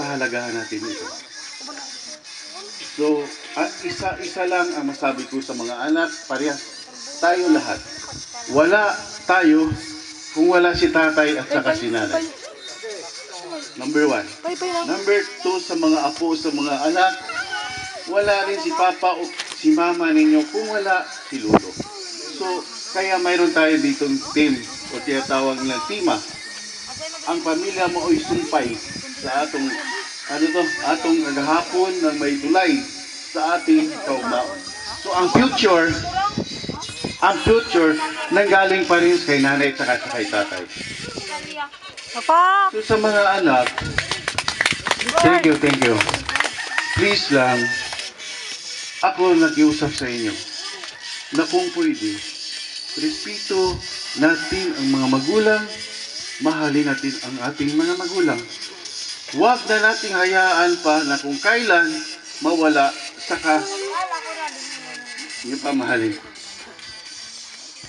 pahalagahan natin ito. So, ah, isa-isa lang ang masabi ko sa mga anak, parehas tayo lahat. Wala tayo kung wala si tatay at saka si nanay. Number one. Number two, sa mga apo, sa mga anak, wala rin si papa o si mama ninyo kung wala si lolo. So, kaya mayroon tayo ditong team o tinatawag nilang tima. Ang pamilya mo ay sumpay sa atong ano to, atong naghahapon ng may tulay sa ating kaugnaon. So, ang future, ang future, nanggaling pa rin kay nanay at saka sa kay tatay. Papa! So sa mga anak, thank you, thank you. Please lang, ako nakiusap sa inyo na kung pwede, respeto natin ang mga magulang, mahalin natin ang ating mga magulang. Huwag na nating hayaan pa na kung kailan mawala, saka yung pamahalin.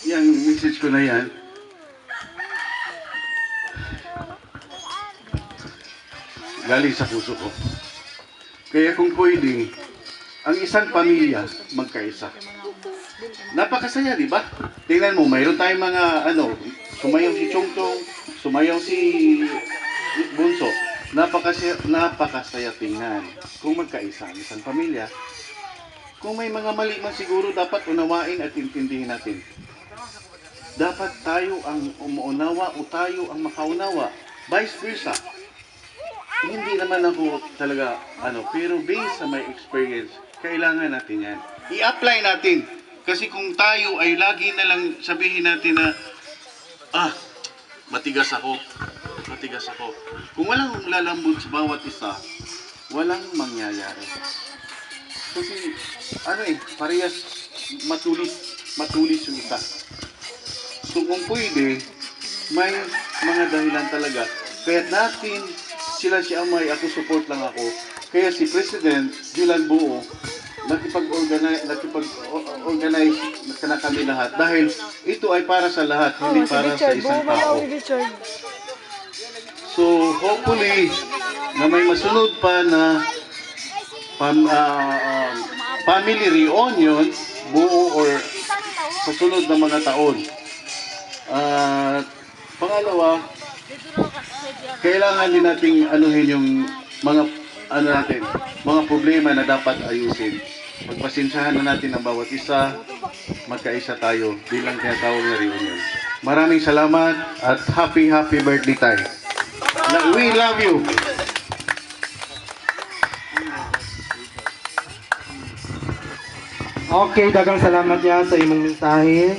Yang message ko na yan, galing sa puso ko. Kaya kung pwede, ang isang pamilya magkaisa. Napakasaya, di ba? Tingnan mo, mayroon tayong mga, ano, sumayaw si Chongchong, sumayaw si Bunso. Napakasaya, napakasaya tingnan kung magkaisa ang isang pamilya. Kung may mga mali man siguro, dapat unawain at intindihin natin. Dapat tayo ang umuunawa o tayo ang makaunawa. Vice versa hindi naman ako talaga ano, pero based sa my experience, kailangan natin yan. I-apply natin. Kasi kung tayo ay lagi na lang sabihin natin na, ah, matigas ako, matigas ako. Kung walang lalambot sa bawat isa, walang mangyayari. Kasi, ano eh, parehas matulis, matulis yung isa. So kung pwede, may mga dahilan talaga. Kaya natin, sila si Amay, ako support lang ako. Kaya si President Dylan Buo, nakipag-organize, nakipag-organize na kami lahat. Dahil ito ay para sa lahat, Oh, hindi si para sa Richard. isang tao. Hopefully, na may masunod pa na pam, um, family reunion, buo or sa sunod na mga taon. At pangalawa, kailangan din nating anuhin yung mga ano natin, mga problema na dapat ayusin. Pagpasensyahan na natin ang bawat isa, magkaisa tayo bilang tinatawag na reunion. Maraming salamat at happy happy birthday tayo. We love you. Okay, dagang salamat niya sa imong mensahe.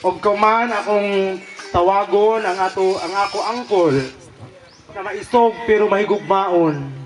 Og kuman akong tawagon ang ato ang ako angkol na maisog pero mahigugmaon.